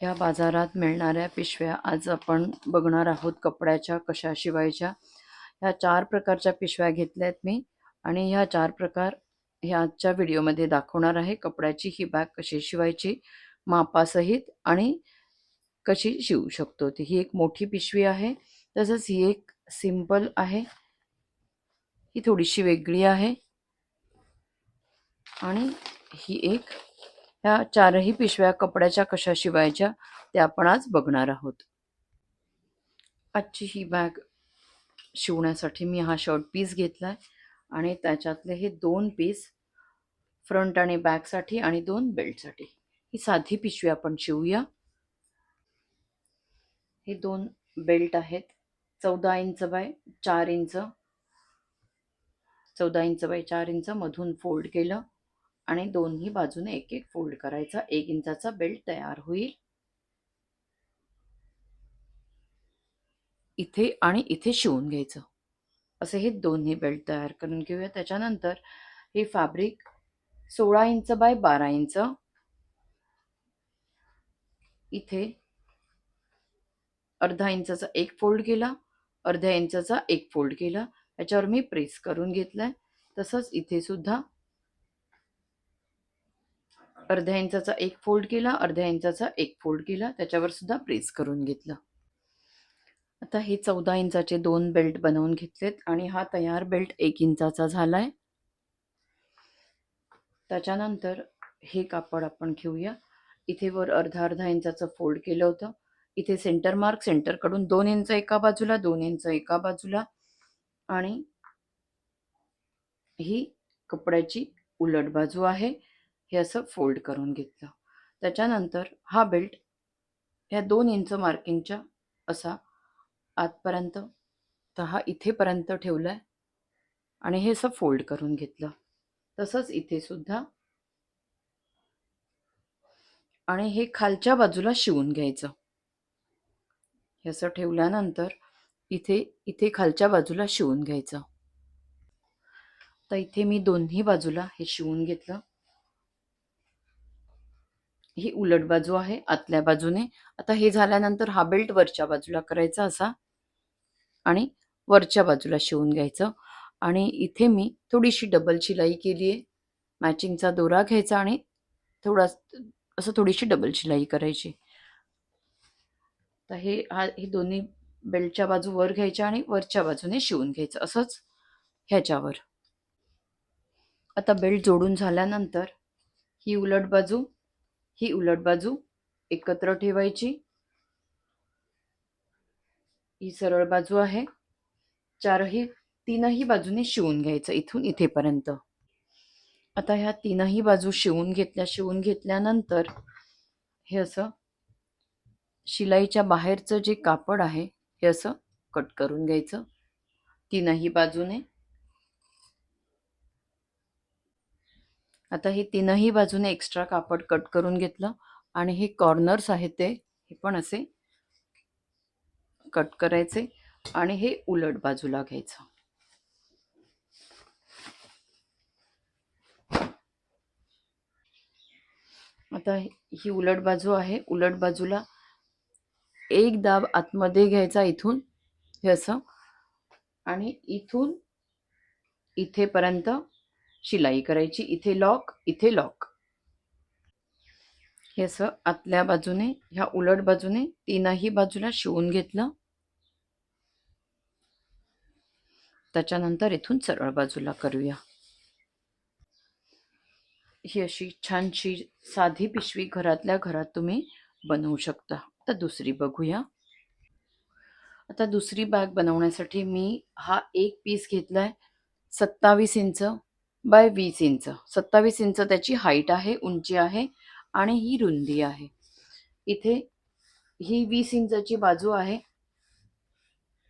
ह्या बाजारात मिळणाऱ्या पिशव्या आज आपण बघणार आहोत कपड्याच्या कशा शिवायच्या ह्या चार प्रकारच्या पिशव्या घेतल्या आहेत मी आणि ह्या चार प्रकार ह्या आजच्या व्हिडिओमध्ये दाखवणार आहे. कपड्याची ही बॅग कशी शिवायची मापासहित आणि कशी शिवू शकतो. ती ही एक मोठी पिशवी आहे. तसंच ही एक सिंपल आहे. ही थोडीशी वेगळी आहे. आणि ही एक ह्या चारही पिशव्या कपड्याच्या कशा शिवायच्या ते आपण आज बघणार आहोत. आजची ही बॅग शिवण्यासाठी मी हा शर्ट पीस घेतलाय आणि त्याच्यातले हे दोन पीस फ्रंट आणि बॅकसाठी आणि दोन बेल्टसाठी ही साधी पिशवी आपण शिवूया. हे दोन बेल्ट आहेत. चौदा इंच बाय चार इंच. चौदा इंच बाय चार इंच मधून फोल्ड केलं. आणि दोन्ही बाजूने एक एक फोल्ड करायचा. एक इंचाचा बेल्ट तयार होईल. इथे आणि इथे शिवून घ्यायचं. असे हे दोन्ही बेल्ट तयार करून घेऊया. त्याच्यानंतर हे फॅब्रिक सोळा इंच बाय बारा इंच. इथे अर्धा इंचाचा एक फोल्ड केला. अर्ध्या इंचाचा एक फोल्ड केला. याच्यावर मी प्रेस करून घेतलाय. तसंच इथे सुद्धा अर्ध्या इंचाचा एक फोल्ड केला अर्ध्या इंचाचा एक फोल्ड केला त्याच्यावर सुद्धा प्रेस करून घेतलं. आता हे चौदा इंचाचे दोन बेल्ट बनवून घेतलेत आणि हा तयार बेल्ट एक इंचाचा झालाय. त्याच्यानंतर हे कापड आपण घेऊया. इथे वर अर्धा अर्धा इंचाचं फोल्ड केलं होतं. इथे सेंटर मार्क सेंटरकडून दोन इंच एका बाजूला दोन इंच एका बाजूला आणि ही कपड्याची उलट बाजू आहे. हे असं फोल्ड करून घेतलं. त्याच्यानंतर हा बेल्ट ह्या दोन इंच मार्किंगच्या असा आतपर्यंत तर हा इथेपर्यंत ठेवला आहे आणि हे असं फोल्ड करून घेतलं. तसंच इथे सुद्धा. आणि हे खालच्या बाजूला शिवून घ्यायचं. हे असं ठेवल्यानंतर इथे इथे खालच्या बाजूला शिवून घ्यायचं. तर इथे मी दोन्ही बाजूला हे शिवून घेतलं. ही उलट बाजू आहे आतल्या बाजूने. आता हे झाल्यानंतर हा बेल्ट वरच्या बाजूला करायचा असा आणि वरच्या बाजूला शिवून घ्यायचं. आणि इथे मी थोडीशी डबल शिलाई केली आहे. मॅचिंगचा दोरा घ्यायचा आणि थोडा असं थोडीशी डबल शिलाई करायची. तर हे हा हे दोन्ही बेल्टच्या बाजू वर घ्यायच्या आणि वरच्या बाजूने शिवून घ्यायचं. असंच ह्याच्यावर. आता बेल्ट जोडून झाल्यानंतर ही उलट बाजू ही उलट बाजू एकत्र ठेवायची. ही सरळ बाजू आहे. चारही तीनही बाजूने शिवून घ्यायचं इथून इथेपर्यंत. आता ह्या तीनही बाजू शिवून घेतल्या शिवून घेतल्यानंतर हे असं शिलाईच्या बाहेरचं जे कापड आहे हे असं कट करून घ्यायचं. तीनही बाजूने आता हे तीनही बाजूने एक्स्ट्रा कापड कट करून घेतलं आणि हे कॉर्नर्स आहेत ते हे पण असे कट करायचे आणि हे उलट बाजूला घ्यायचं. आता ही उलट बाजू आहे उलट बाजूला एक दाब आतमध्ये घ्यायचा इथून हे असं आणि इथून इथेपर्यंत शिलाई करायची इथे लॉक इथे लॉक हे असं आतल्या बाजूने ह्या उलट बाजूने तीनही बाजूला शिवून घेतलं. त्याच्यानंतर इथून सरळ बाजूला करूया. ही अशी छानशी साधी पिशवी घरातल्या घरात तुम्ही बनवू शकता. आता दुसरी बघूया. आता दुसरी बॅग बनवण्यासाठी मी हा एक पीस घेतलाय सत्तावीस इंच. बाय वीस इंच. सत्तावीस इंच त्याची हाईट आहे उंची आहे आणि ही रुंदी आहे. इथे ही वीस इंचाची बाजू आहे.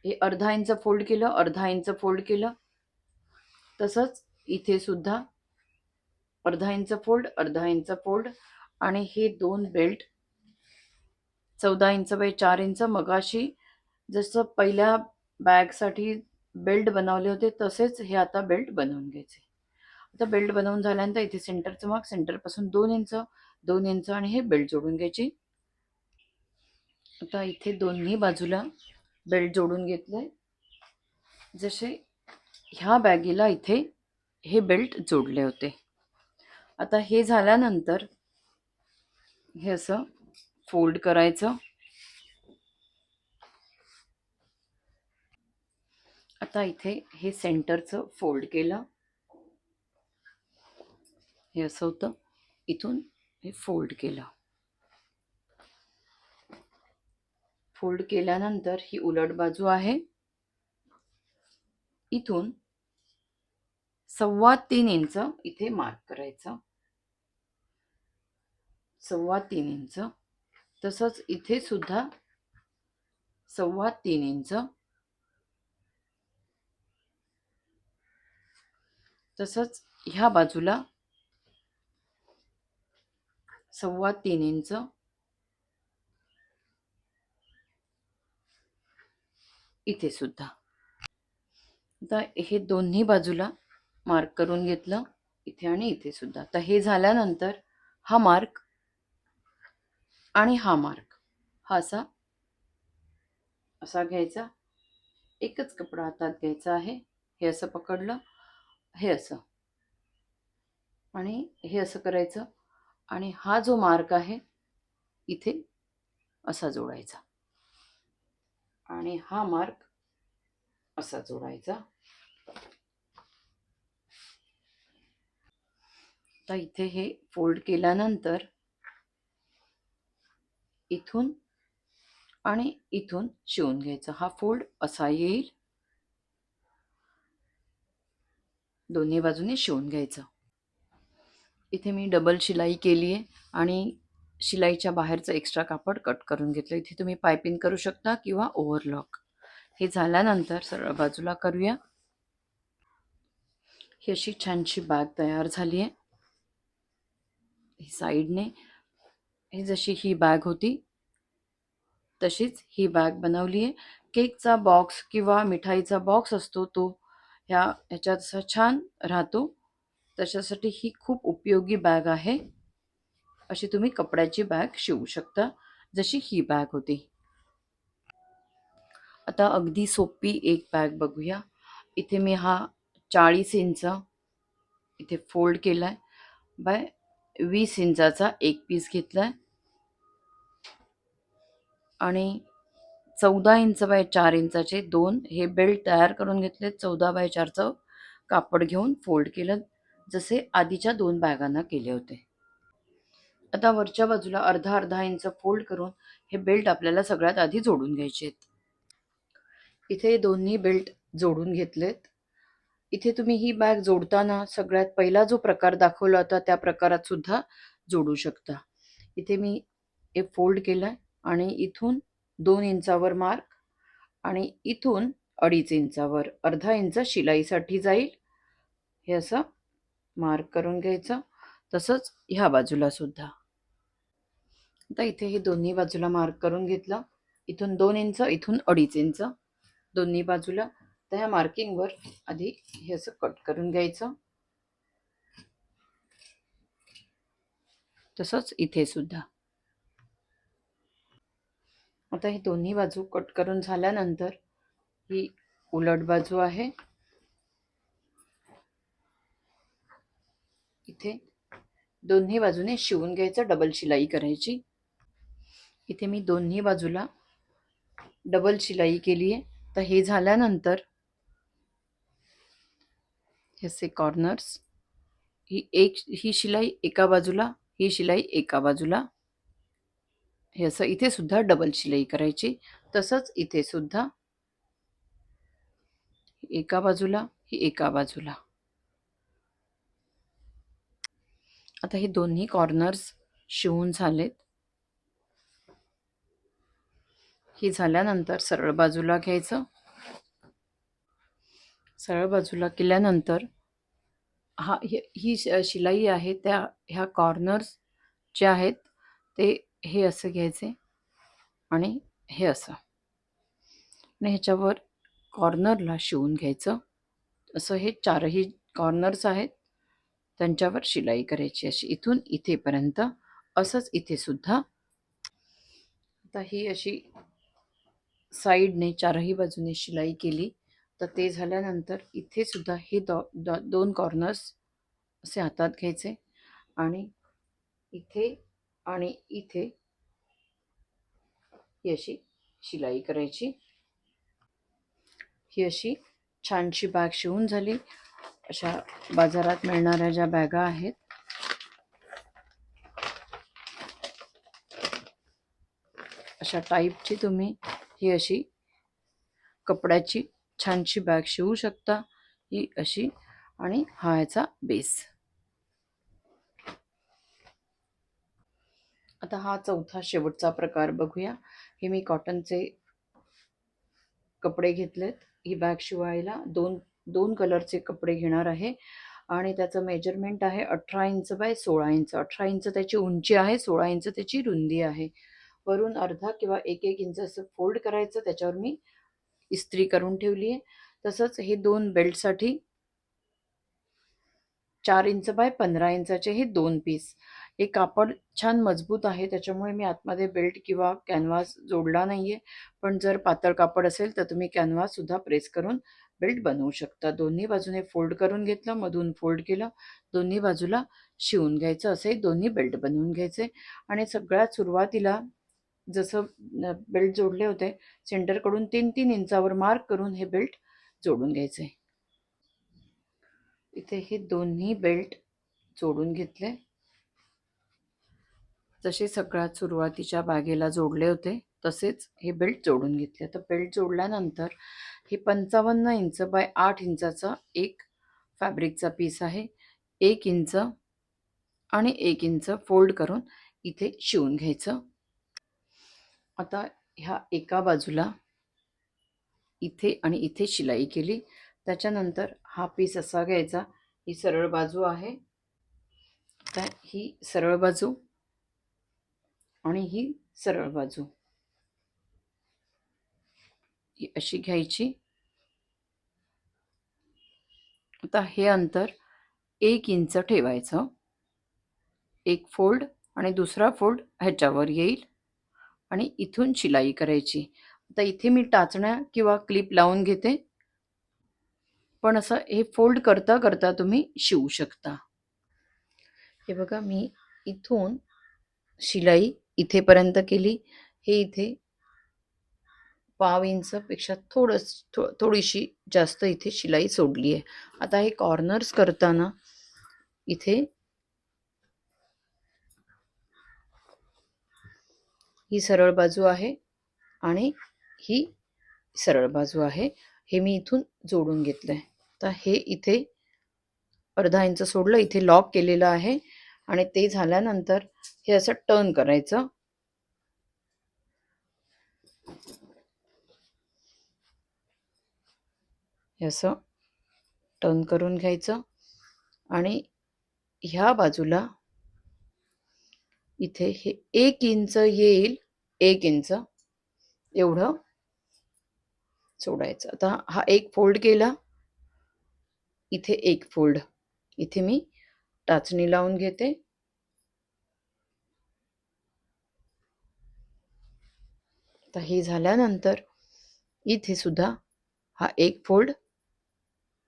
हे अर्धा इंच फोल्ड केलं अर्धा इंच फोल्ड केलं. तसंच इथे सुद्धा अर्धा इंच फोल्ड अर्धा इंच फोल्ड आणि हे दोन बेल्ट चौदा इंच बाय चार इंच. मगाशी जसं पहिल्या बॅगसाठी बेल्ट बनवले होते तसेच हे आता बेल्ट बनवून घ्यायचे. आता बेल्ट बनवून झाल्यानंतर इथे सेंटरचं मार्क सेंटरपासून दोन इंच दोन इंच आणि हे बेल्ट जोडून घ्यायची. आता इथे दोन्ही बाजूला बेल्ट जोडून घेतलंय. जसे ह्या बॅगीला इथे हे बेल्ट जोडले होते. आता हे झाल्यानंतर हे असं फोल्ड करायचं. आता इथे हे सेंटरचं फोल्ड केलं. हे असं होतं. इथून हे फोल्ड केलं. फोल्ड केल्यानंतर ही उलट बाजू आहे. इथून सव्वा तीन इंच इथे मार्क करायचं. सव्वा तीन इंच. तसंच इथे सुद्धा सव्वा तीन इंच. तसंच ह्या बाजूला सव्वा तीन इंच. इथे सुद्धा. आता हे दोन्ही बाजूला मार्क करून घेतलं. इथे आणि इथे सुद्धा. तर हे झाल्यानंतर हा मार्क आणि हा मार्क हा असा असा घ्यायचा. एकच कपडा हातात घ्यायचा आहे. हे असं पकडलं. हे असं. आणि हे असं करायचं. आणि हा जो मार्क आहे इथे असा जोडायचा. आणि हा मार्क असा जोडायचा. तर इथे हे फोल्ड केल्यानंतर इथून आणि इथून शिवून घ्यायचा. हा फोल्ड असा येईल. दोन्ही बाजूने शिवून घ्यायचं. इथे मी डबल शिलाई केली आहे आणि शिलाईच्या बाहेरचं एक्स्ट्रा कापड कट करून घेतलं इथे तुम्ही पायपिंग करू शकता किंवा ओव्हरलॉक हे झाल्यानंतर सरळ बाजूला करूया. ही अशी छानशी बॅग तयार झाली आहे ही साईडने. ही जशी ही बॅग होती तशीच ही बॅग बनवली आहे केकचा बॉक्स किंवा मिठाईचा बॉक्स असतो तो ह्या ह्याच्यात असा छान राहतो. त्याच्यासाठी ही खूप उपयोगी बॅग आहे. अशी तुम्ही कपड्याची बॅग शिवू शकता जशी ही बॅग होती. आता अगदी सोपी एक बॅग बघूया. इथे मी हा चाळीस इंच इथे फोल्ड केला आहे बाय वीस इंचाचा एक पीस घेतला आहे आणि चौदा इंच बाय चार इंचाचे दोन हे बेल्ट तयार करून घेतले चौदा बाय चारचं कापड घेऊन फोल्ड केलं. जसे आधीच्या दोन बॅगांना केले होते. आता वरच्या बाजूला अर्धा अर्धा इंच फोल्ड करून हे बेल्ट आपल्याला सगळ्यात आधी जोडून घ्यायचे आहेत. इथे दोन्ही बेल्ट जोडून घेतलेत. इथे तुम्ही ही बॅग जोडताना सगळ्यात पहिला जो प्रकार दाखवला होता त्या प्रकारात सुद्धा जोडू शकता. इथे मी हे फोल्ड केलं आणि इथून दोन इंचावर मार्क आणि इथून अडीच इंचावर अर्धा इंच शिलाईसाठी जाईल. हे असं मार्क करून घ्यायचं. तसंच ह्या बाजूला सुद्धा. आता इथे हे दोन्ही बाजूला मार्क करून घेतलं. इथून दोन इंच इथून अडीच इंच. दोन्ही बाजूला. तर ह्या मार्किंगवर आधी हे असं कट करून घ्यायचं. तसंच इथे सुद्धा. आता हे दोन्ही बाजू कट करून झाल्यानंतर ही उलट बाजू आहे. इथे दोन्ही बाजूने शिवून घ्यायचं डबल शिलाई करायची. इथे मी दोन्ही बाजूला डबल शिलाई केली आहे तर हे झाल्यानंतर ह्याचे कॉर्नर्स ही एक ही शिलाई एका बाजूला ही शिलाई एका बाजूला. हे असं इथे सुद्धा डबल शिलाई करायची. तसंच इथे सुद्धा एका बाजूला ही एका बाजूला. आता हे दोन्ही कॉर्नर्स शिवून झालेत. ही झाल्यानंतर सरळ बाजूला घ्यायचं. सरळ बाजूला केल्यानंतर हा ही शिलाई आहे त्या ह्या कॉर्नर्स जे आहेत ते हे असं घ्यायचे आणि हे असं. आणि ह्याच्यावर कॉर्नरला शिवून घ्यायचं. असं हे चारही कॉर्नर्स आहेत. त्यांच्यावर शिलाई करायची अशी इथून इथेपर्यंत असंच इथे सुद्धा. आता ही अशी साईडने चारही बाजूने शिलाई केली. तर ते झाल्यानंतर इथे सुद्धा हे दो, दो दोन कॉर्नर्स असे हातात घ्यायचे. आणि इथे आणि इथे ही अशी शिलाई करायची. ही अशी छानशी बॅग शिवून झाली. अशा बाजारात मिळणाऱ्या ज्या बॅगा आहेत अशा टाईपची तुम्ही ही अशी कपड्याची छानशी बॅग शिवू शकता ही अशी आणि हा याचा बेस आता हा चौथा शेवटचा प्रकार बघूया. हे मी कॉटनचे कपडे घेतलेत. ही बॅग शिवायला दोन दोन कलरचे कपडे घेणार आहे. आणि त्याचं मेजरमेंट आहे अठरा इंच बाय सोळा इंच. अठरा इंच त्याची उंची आहे सोळा इंच त्याची रुंदी आहे. वरून अर्धा किंवा एक एक इंच असं फोल्ड करायचं त्याच्यावर मी इस्त्री करून ठेवली आहे तसंच हे दोन बेल्टसाठी चार इंच बाय पंधरा इंचाचे हे दोन पीस. हे कापड छान मजबूत आहे त्याच्यामुळे मी आतमध्ये बेल्ट किंवा कॅनव्हास जोडला नाही आहे पण जर पातळ कापड असेल तर तुम्ही कॅनव्हाससुद्धा प्रेस करून बेल्ट बनवू शकता. दोन्ही बाजूने फोल्ड करून घेतलं मधून फोल्ड केलं दोन्ही बाजूला शिवून घ्यायचं असे दोन्ही बेल्ट बनवून घ्यायचे. आणि सगळ्यात सुरुवातीला जसं बेल्ट जोडले होते सेंटरकडून तीन तीन इंचावर मार्क करून हे बेल्ट जोडून घ्यायचे. इथे हे दोन्ही बेल्ट जोडून घेतले. जसे सगळ्यात सुरुवातीच्या बागेला जोडले होते तसेच हे बेल्ट जोडून घेतले. तर बेल्ट जोडल्यानंतर हे पंचावन्न इंच बाय आठ इंचाचा एक फॅब्रिकचा पीस आहे. एक इंच आणि एक इंच फोल्ड करून इथे शिवून घ्यायचं. आता ह्या एका बाजूला इथे आणि इथे शिलाई केली. त्याच्यानंतर हा पीस असा घ्यायचा ही सरळ बाजू आहे. आता ही सरळ बाजू आणि ही सरळ बाजू. ही अशी घ्यायची. आता हे अंतर एक इंच ठेवायचं. एक फोल्ड आणि दुसरा फोल्ड ह्याच्यावर येईल आणि इथून शिलाई करायची. आता इथे मी टाचण्या किंवा क्लिप लावून घेते. पण असं हे फोल्ड करता करता तुम्ही शिवू शकता. हे बघा मी इथून शिलाई इथेपर्यंत केली. हे इथे पाव इंचपेक्षा थोडंच थो थोडीशी जास्त इथे शिलाई सोडली आहे. आता हे कॉर्नर्स करताना इथे ही सरळ बाजू आहे आणि ही सरळ बाजू आहे. हे मी इथून जोडून घेतलं आहे तर हे इथे अर्धा इंच सोडलं इथे लॉक केलेलं आहे आणि ते झाल्यानंतर हे असं टर्न करायचं. हे असं टर्न करून घ्यायचं. आणि ह्या बाजूला इथे हे एक इंच येईल एक इंच एवढं सोडायचं. आता हा एक फोल्ड केला. इथे एक फोल्ड इथे मी टाचणी लावून घेते. आता हे झाल्यानंतर इथे सुद्धा हा एक फोल्ड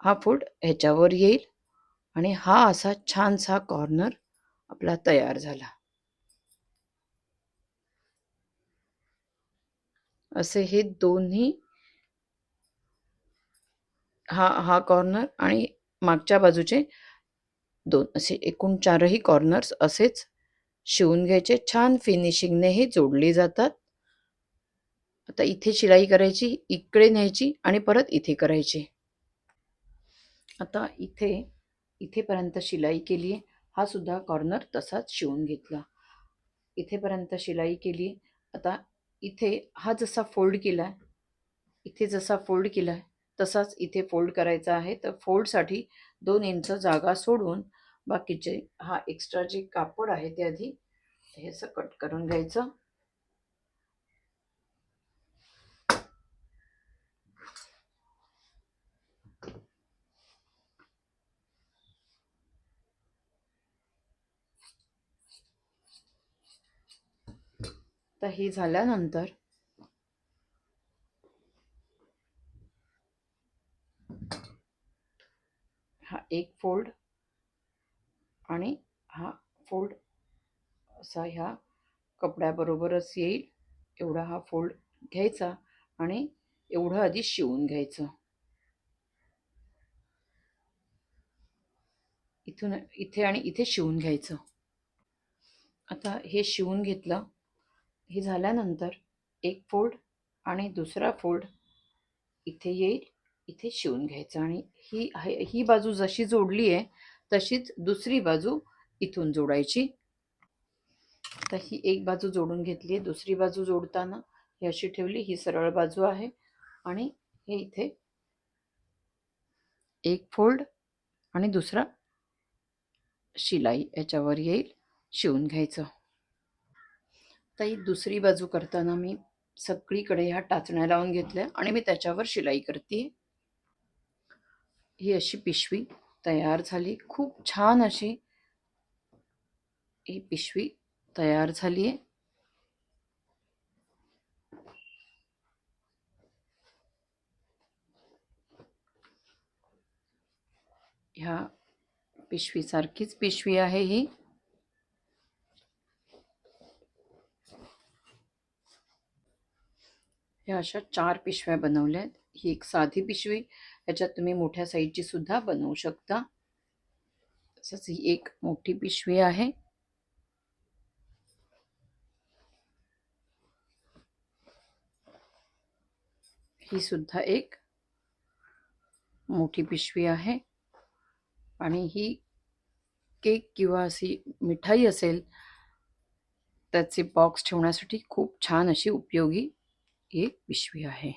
हा फूड ह्याच्यावर येईल आणि हा असा छानसा कॉर्नर आपला तयार झाला. असे हे दोन्ही हा हा कॉर्नर आणि मागच्या बाजूचे दोन असे एकूण चारही कॉर्नर्स असेच शिवून घ्यायचे. छान फिनिशिंगने हे जोडले जातात. आता इथे शिलाई करायची इकडे न्यायची आणि परत इथे करायची. आता इथे इथेपर्यंत शिलाई केली हा सुद्धा कॉर्नर तसाच शिवून घेतला. इथेपर्यंत शिलाई केली आता इथे हा जसा फोल्ड केला आहे इथे जसा फोल्ड केला आहे तसाच इथे फोल्ड करायचा आहे. तर फोल्डसाठी दोन इंच जागा सोडून बाकीचे हा एक्स्ट्रा जे कापड आहे ते आधी हे असं कट करून घ्यायचं. तर हे झाल्यानंतर हा एक फोल्ड आणि हा फोल्ड असा ह्या कपड्याबरोबरच येईल. एवढा हा फोल्ड घ्यायचा आणि एवढं आधी शिवून घ्यायचं. इथून इथे आणि इथे शिवून घ्यायचं. आता हे शिवून घेतलं. हे झाल्यानंतर एक फोल्ड आणि दुसरा फोल्ड इथे येईल इथे शिवून घ्यायचं. आणि ही आहे- ही बाजू जशी जोडली आहे तशीच दुसरी बाजू इथून जोडायची. तर ही एक बाजू जोडून घेतली आहे. दुसरी बाजू जोडताना ही अशी ठेवली ही सरळ बाजू आहे. आणि हे इथे एक फोल्ड आणि दुसरा शिलाई याच्यावर येईल शिवून घ्यायचं. आता ही दुसरी बाजू करताना मी सगळीकडे ह्या टाचण्या लावून घेतल्या आणि मी त्याच्यावर शिलाई करते. ही अशी पिशवी तयार झाली. खूप छान अशी ही पिशवी तयार झाली आहे. ह्या पिशवीसारखीच पिशवी आहे ही. ह्या अशा चार पिशव्या बनवल्या आहेत ही एक साधी पिशवी ह्याच्यात तुम्ही मोठ्या साईजची सुद्धा बनवू शकता. तसंच ही एक मोठी पिशवी आहे. ही सुद्धा एक मोठी पिशवी आहे. आणि ही केक किंवा अशी मिठाई असेल त्याचे बॉक्स ठेवण्यासाठी खूप छान अशी उपयोगी एक पिशवी आहे.